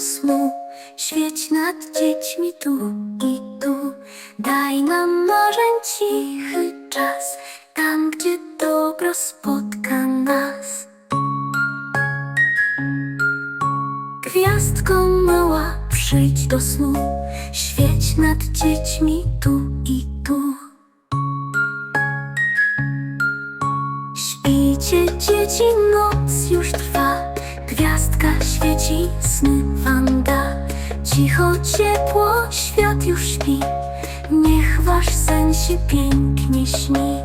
snu. Świeć nad dziećmi tu i tu. Daj nam marzeń cichy czas, tam gdzie dobro spotka nas. Gwiazdko mała, przyjdź do snu. Świeć nad dziećmi tu i tu. Śpijcie dzieci, noc już Cicho, ciepło, świat już śpi. Niech wasz sen się pięknie śni.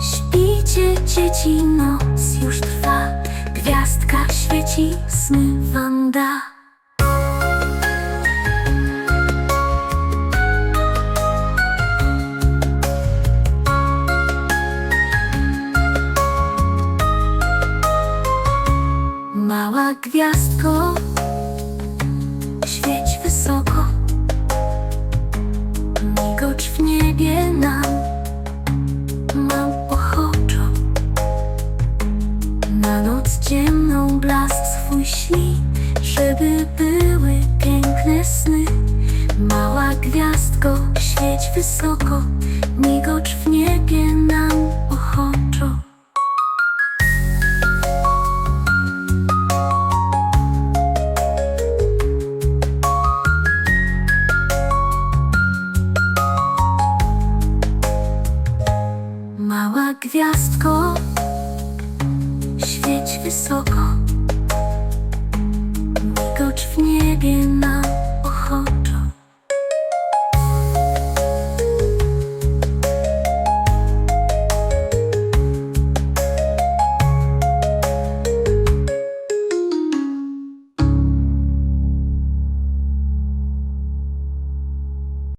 Śpijcie dzieci, noc już trwa. Gwiazdka świeci, sny wanda Gwiazdko, świeć wysoko, migocz w niebie nam, mam ochoczo. Na noc ciemną blask swój śni, żeby były piękne sny. Mała gwiazdko, świeć wysoko, gwiazdko, świeć wysoko,